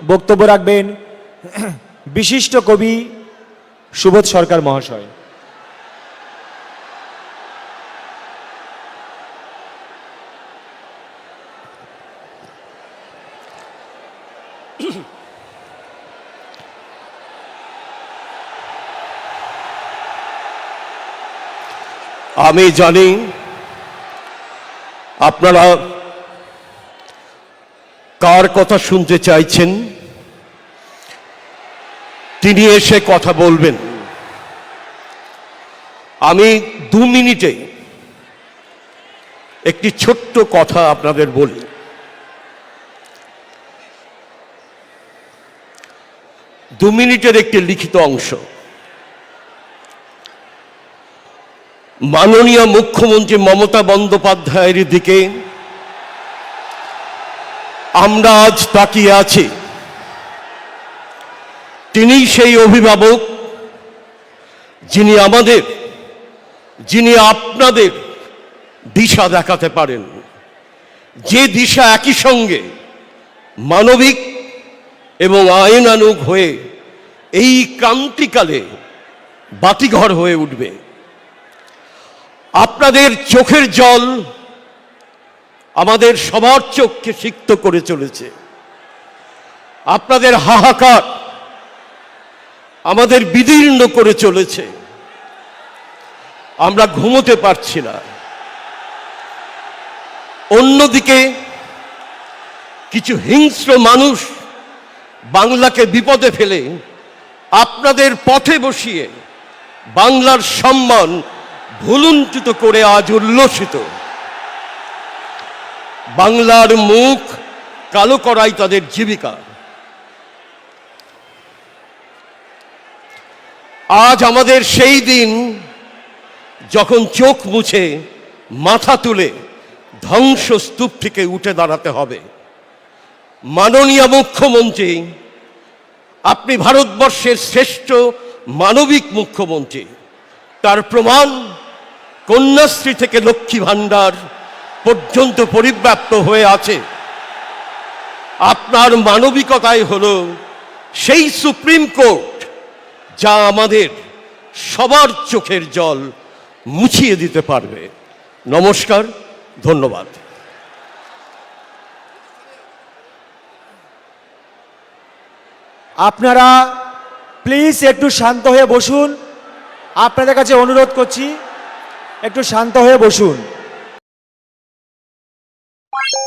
বক্তব্য রাখবেন বিশিষ্ট কবি সুবোধ সরকার মহাশয়। আমি জানি আপনারা কার কথা শুনতে চাইছেন? তিনি এসে কথা বলবেন। আমি দু মিনিটে একটি ছোট্ট কথা আপনাদের বলি। দু মিনিটের একটি লিখিত অংশ। মাননীয় মুখ্যমন্ত্রী মমতা বন্দ্যোপাধ্যায়ের দিকে আমরা আজ তাকিয়ে আছি। তিনি সেই অভিভাবক, যিনি আমাদের, যিনি আপনাদের দিশা দেখাতে পারেন। যে দিশা একই সঙ্গে মানবিক এবং আইনানুগ হয়ে এই ক্রান্তিকালে বাতিঘর হয়ে উঠবে। আপনাদের চোখের জল আমাদের সবার চোখকে সিক্ত করে চলেছে। আপনাদের হাহাকার আমাদের বিদীর্ণ করে চলেছে। আমরা ঘুমোতে পারছি না। অন্যদিকে কিছু হিংস্র মানুষ বাংলাকে বিপদে ফেলে আপনাদের পথে বসিয়ে বাংলার সম্মান ভুলুণ্ঠিত করে আজ উল্লসিত। বাংলার মুখ কালো করাই তাদের জীবিকা। আজ আমাদের সেই দিন যখন চোখ মুছে, মাথা তুলে ধ্বংসস্তূপ থেকে উঠে দাঁড়াতে হবে। মাননীয় মুখ্যমন্ত্রী, আপনি ভারতবর্ষের শ্রেষ্ঠ মানবিক মুখ্যমন্ত্রী। তার প্রমাণ কন্যাশ্রী থেকে লক্ষ্মী ভাণ্ডার পর্যন্ত পরিব্যাপ্ত হয়ে আছে। আপনার মানবিকতাই হল সেই সুপ্রিম কোর্ট যা আমাদের সবার চোখের জল মুছিয়ে দিতে পারবে। নমস্কার, ধন্যবাদ। আপনারা প্লিজ একটু শান্ত হয়ে বসুন। আপনাদের কাছে অনুরোধ করছি, একটু শান্ত হয়ে বসুন। ピッ!